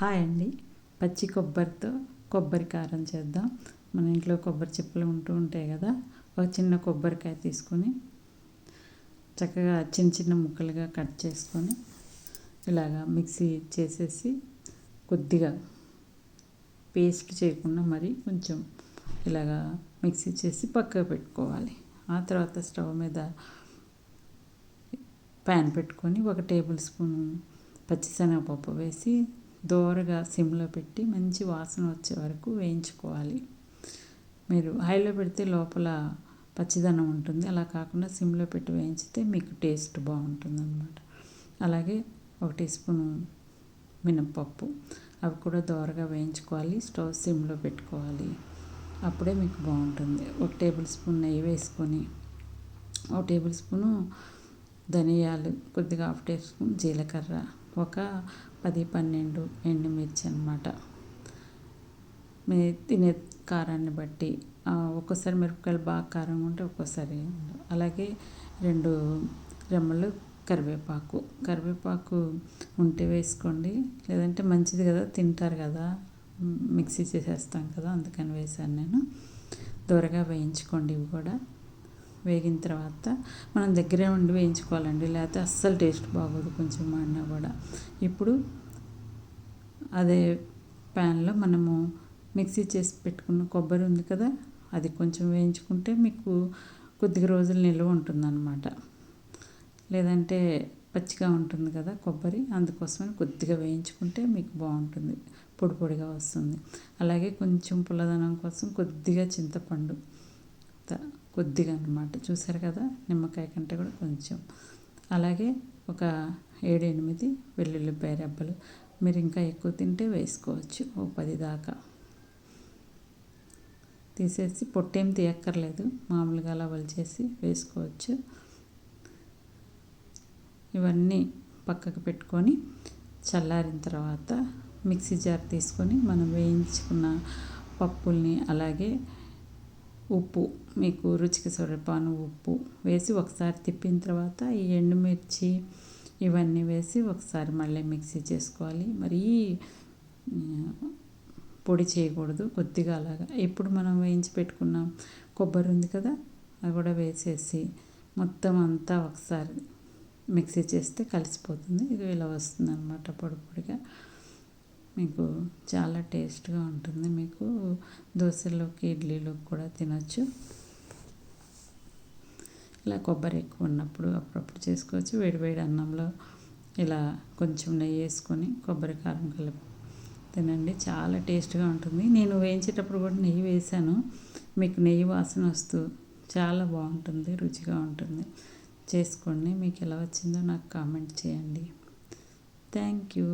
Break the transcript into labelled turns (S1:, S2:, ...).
S1: Hi అండి. పచ్చి కొబ్బరితో కొబ్బరి కారం చేద్దాం. మన ఇంట్లో కొబ్బరి చిప్పలు ఉంటూ ఉంటాయి కదా ఒక చిన్న కొబ్బరికాయ తీసుకొని చక్కగా చిన్న చిన్న ముక్కలుగా కట్ చేసుకొని ఇలాగా మిక్సీ చేసేసి కొద్దిగా పేస్ట్ చేయకుండా మరి కొంచెం ఇలాగా మిక్సీ చేసి పక్కకు పెట్టుకోవాలి. ఆ తర్వాత స్టవ్ మీద ప్యాన్ పెట్టుకొని ఒక టేబుల్ స్పూన్ పచ్చిశనగపప్పు వేసి దోరగా సిమ్లో పెట్టి మంచి వాసన వచ్చే వరకు వేయించుకోవాలి. మీరు హైలో పెడితే లోపల పచ్చిదనం ఉంటుంది. అలా కాకుండా సిమ్లో పెట్టి వేయించితే మీకు టేస్ట్ బాగుంటుంది అనమాట అలాగే ఒక టీ స్పూన్ మినప్పప్పు అవి కూడా దోరగా వేయించుకోవాలి. స్టవ్ సిమ్లో పెట్టుకోవాలి. అప్పుడే మీకు బాగుంటుంది. ఒక టేబుల్ స్పూన్ నెయ్యి వేసుకొని ఒక టేబుల్ స్పూను ధనియాలు కొద్దిగా హాఫ్ టేబుల్ స్పూన్ జీలకర్ర ఒక పది పన్నెండు ఎండుమిర్చి అనమాట మీ తినే కారాన్ని బట్టి ఒక్కోసారి మిరపకాయలు బాగా కారంగా ఉంటే ఒక్కోసారి అలాగే రెండు రెమ్మలు కరివేపాకు. కరివేపాకు ఉంటే వేసుకోండి. లేదంటే మంచిది కదా తింటారు కదా. మిక్సీ చేసేస్తాం కదా అందుకని వేసాను నేను. దూరగా వేయించుకోండి ఇవి కూడా. వేగిన తర్వాత మనం దగ్గరే ఉండి వేయించుకోవాలండి. లేకపోతే అస్సలు టేస్ట్ బాగోదు కొంచెం మాడినా కూడా. ఇప్పుడు అదే ప్యాన్లో మనము మిక్సీ చేసి పెట్టుకున్న కొబ్బరి ఉంది కదా అది కొంచెం వేయించుకుంటే మీకు కొద్దిగా రోజులు నిల్వ ఉంటుందన్నమాట. లేదంటే పచ్చిగా ఉంటుంది కదా కొబ్బరి అందుకోసమని కొద్దిగా వేయించుకుంటే మీకు బాగుంటుంది పొడి పొడిగా వస్తుంది. అలాగే కొంచెం పుల్లదనం కోసం కొద్దిగా చింతపండు. కొద్దిగా అనమాట చూసారు కదా? నిమ్మకాయ కంటే కూడా కొంచెం. అలాగే ఒక ఏడు ఎనిమిది వెల్లుల్లిపాయ రెబ్బలు. మీరు ఇంకా ఎక్కువ తింటే వేసుకోవచ్చు. ఓ పది దాకా. తీసేసి పొట్టేం తీయక్కర్లేదు. మామూలుగా అలా వలిచేసి వేసుకోవచ్చు. ఇవన్నీ పక్కకు పెట్టుకొని చల్లారిన తర్వాత మిక్సీ జార్ తీసుకొని మనం వేయించుకున్న పప్పుల్ని అలాగే ఉప్పు మీకు రుచికి సరిపాను ఉప్పు వేసి ఒకసారి తిప్పిన తర్వాత ఈ ఎండుమిర్చి ఇవన్నీ వేసి ఒకసారి మళ్ళీ మిక్సీ చేసుకోవాలి. మరీ పొడి చేయకూడదు కొద్దిగా అలాగా. ఇప్పుడు మనం వేయించి పెట్టుకున్నాం కొబ్బరి ఉంది కదా అది కూడా వేసేసి మొత్తం అంతా ఒకసారి మిక్సీ చేస్తే కలిసిపోతుంది. ఇది ఇలా వస్తుంది అనమాట పొడి పొడిగా. మీకు చాలా టేస్ట్గా ఉంటుంది. మీకు దోశలోకి ఇడ్లీలోకి కూడా తినచ్చు. ఇలా కొబ్బరి ఎక్కువ ఉన్నప్పుడు అప్పుడప్పుడు చేసుకోవచ్చు. వేడివేడి అన్నంలో ఇలా కొంచెం నెయ్యి వేసుకొని కొబ్బరి కారం కలిపి తినండి. చాలా టేస్ట్గా ఉంటుంది. నేను వేయించేటప్పుడు కూడా నెయ్యి వేసాను మీకు నెయ్యి వాసన వస్తూ చాలా బాగుంటుంది రుచిగా ఉంటుంది. చేసుకోండి. మీకు ఎలా వచ్చిందో నాకు కామెంట్ చేయండి. Thank you.